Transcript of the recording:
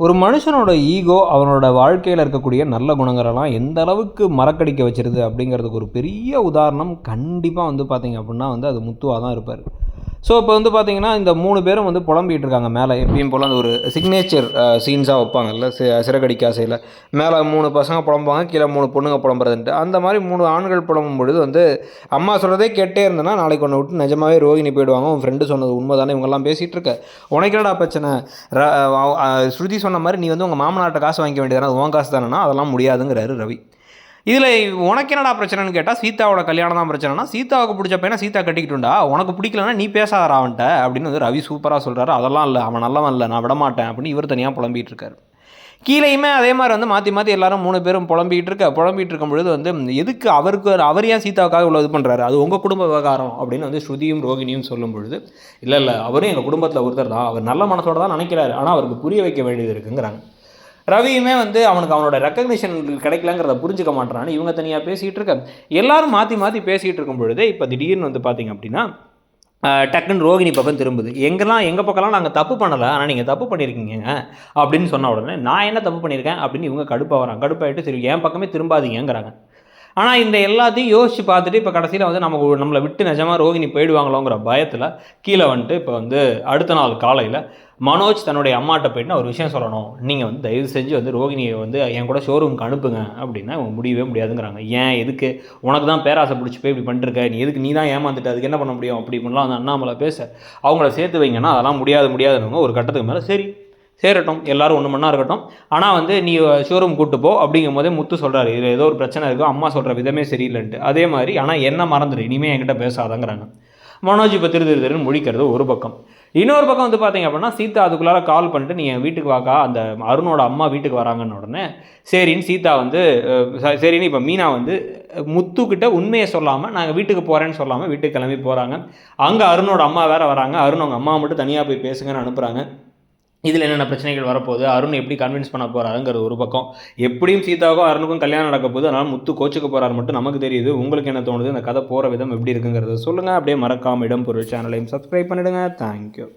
ஒரு மனுஷனோட ஈகோ அவனோட வாழ்க்கையில் இருக்கக்கூடிய நல்ல குணங்களெல்லாம் எந்த அளவுக்கு மறக்கடிக்க வச்சிருது அப்படிங்கிறதுக்கு ஒரு பெரிய உதாரணம் கண்டிப்பாக வந்து பார்த்தீங்க அப்படின்னா வந்து அது முத்துவாக தான் இருப்பார். ஸோ இப்போ வந்து பார்த்தீங்கன்னா இந்த மூணு பேரும் வந்து புலம்பிகிட்டு இருக்காங்க மேலே. எப்பயும் போல் அந்த ஒரு சிக்னேச்சர் சீன்ஸாக வைப்பாங்கல்ல சி சிறகடிக்க ஆசையில். மேலே மூணு பசங்க புலம்புவாங்க கீழே மூணு பொண்ணுங்க புலம்புறதுன்ட்டு. அந்த மாதிரி மூணு ஆண்கள் புலம்பும் பொழுது வந்து அம்மா சொல்கிறதே கேட்டே இருந்தேன்னா நாளைக்கு ஒன்று விட்டு நிஜமாவே ரோகிணி போயிடுவாங்க. உன் ஃப்ரெண்டு சொன்னது உண்மை தானே இவங்கெல்லாம் பேசிகிட்டு இருக்க. உனக்கு பிரச்சனை? ஸ்ருதி சொன்ன மாதிரி நீ வந்து உங்கள் மாமனாட்ட காசு வாங்கிக்க வேண்டியதானே அது உன் காசு தானேன்னா அதெல்லாம் முடியாதுங்கிறாரு ரவி. இதில் உனக்கு என்னடா பிரச்சனைன்னு கேட்டால் சீதாவோட கல்யாணம் தான் பிரச்சனைனா சீதாவுக்கு பிடிச்ச பையனை சீதா கட்டிக்கிட்டுண்டா உனக்கு பிடிக்கலன்னா நீ பேசாதரா அவன்கிட்ட அப்படின்னு வந்து ரவி சூப்பராக சொல்கிறாரு அதெல்லாம் இல்லை அவன் நல்லவன் இல்லை நான் விட மாட்டேன் அப்படின்னு இவர் தனியாக புலம்பிகிட்டு இருக்காரு. கீழேயுமே அதே மாதிரி வந்து மாற்றி மாற்றி எல்லாரும் மூணு பேரும் புலம்பிகிட்டு இருக்க புலம்பிகிட்டு இருக்கும் பொழுது வந்து எதுக்கு அவருக்கு அவர் ஏன் சீதாவுக்காக இவ்வளோ இது பண்ணுறாரு அது உங்கள் குடும்ப விவகாரம் அப்படின்னு வந்து ஸ்ருதியும் ரோகிணியும் சொல்லும் பொழுது இல்லை இல்லை அவரும் எங்கள் குடும்பத்தில் ஒருத்தர் தான் அவர் நல்ல மனசோட தான் நினைக்கிறாரு. ஆனால் அவருக்கு புரிய வைக்க வேண்டியது இருக்குங்கிறாங்க. ரவியுமே வந்து அவனுக்கு அவனோட ரெக்கக்னிஷன் கிடைக்கலங்கிறத புரிஞ்சுக்க மாட்டான்னு இவங்க தனியாக பேசிகிட்டு இருக்க எல்லாரும் மாற்றி மாற்றி பேசிகிட்டு இருக்கும் பொழுது இப்போ திடீர்னு வந்து பார்த்தீங்க அப்படின்னா டக்குன்னு ரோகிணி பக்கம் திரும்புது. எங்கெல்லாம் எங்கள் பக்கம்லாம் நாங்கள் தப்பு பண்ணலை ஆனால் நீங்கள் தப்பு பண்ணியிருக்கீங்க அப்படின்னு சொன்ன உடனே நான் என்ன தப்பு பண்ணியிருக்கேன் அப்படின்னு இவங்க கடுப்பாக வரான் கடுப்பாயிட்டு சரி என் பக்கமே திரும்பாதீங்கிறாங்க ஆனால் இந்த எல்லாத்தையும் யோசித்து பார்த்துட்டு இப்போ கடைசியில் வந்து நமக்கு நம்மளை விட்டு நிஜமாக ரோகிணி போயிடுவாங்களோங்கிற பயத்தில் கீழே வந்துட்டு இப்போ வந்து அடுத்த நாள் காலையில் மனோஜ் தன்னுடைய அம்மாட்ட போயிட்டு நான் ஒரு விஷயம் சொல்லணும். நீங்கள் வந்து தயவு செஞ்சு வந்து ரோகிணியை வந்து என் கூட ஷோரூமுக்கு அனுப்புங்க அப்படின்னா இவங்க முடியவே முடியாதுங்கிறாங்க. ஏன்? எதுக்கு? உனக்கு தான் பேராசை பிடிச்சி போய் இப்படி பண்ணிருக்க நீ எதுக்கு? நீ தான் ஏமாந்துட்டு. அதுக்கு என்ன பண்ண முடியும்? அப்படி இப்படிலாம் அந்த அண்ணாமலை பேச. அவங்கள சேர்த்து வைங்கன்னா அதெல்லாம் முடியாது முடியாதுன்னு ஒரு கட்டத்துக்கு மேலே. சரி. சேரட்டும் எல்லாரும் ஒன்று மண்ணா இருக்கட்டும். ஆனால் வந்து நீ ஷோரூம் கூட்டு போ அப்படிங்கும் போதே முத்து சொல்கிறாரு இது ஏதோ ஒரு பிரச்சனை இருக்கும் அம்மா சொல்கிற விதமே சரியில்லைன்ட்டு. அதே மாதிரி ஆனால் என்ன மறந்துடு இனிமேல் என்கிட்ட பேசாதங்கிறாங்க. மனோஜ் இப்போ திரு திருன்னு முழிக்கிறது ஒரு பக்கம். இன்னொரு பக்கம் வந்து பார்த்தீங்க அப்படின்னா சீதா அதுக்குள்ளார கால் பண்ணிட்டு நீ என் வீட்டுக்கு வாக்கா அந்த அருணோட அம்மா வீட்டுக்கு வராங்கன்னு உடனே சரின்னு சீதா வந்து சரின்னு இப்போ மீனா வந்து முத்துக்கிட்ட உண்மையை சொல்லாமல் நாங்கள் வீட்டுக்கு போகிறேன்னு சொல்லாமல் வீட்டுக்கு கிளம்பி போகிறாங்க அங்கே அருணோட அம்மா வேறு வராங்க. அருண் அவங்க அம்மா மட்டும் தனியாக போய் பேசுங்கன்னு அனுப்புகிறாங்க இதில் என்னென்ன பிரச்சனைகள் வரப்போகுது? அருண் எப்படி கன்வின்ஸ் பண்ண போகிறாருங்கிறது ஒரு பக்கம். எப்படியும் சீதாவுக்கும் அருணுக்கும் கல்யாணம் நடக்க போகுது. அதனால் முத்து கோச்சுக்க போகிறாரு மட்டும் நமக்கு தெரியுது. உங்களுக்கு என்ன தோணுது? இந்த கதை போகிற விதம் எப்படி இருக்குங்கிறத சொல்லுங்கள் அப்படியே மறக்காம இடம் பொருள் சேனலையும் சப்ஸ்கிரைப் பண்ணிவிடுங்க தேங்க்யூ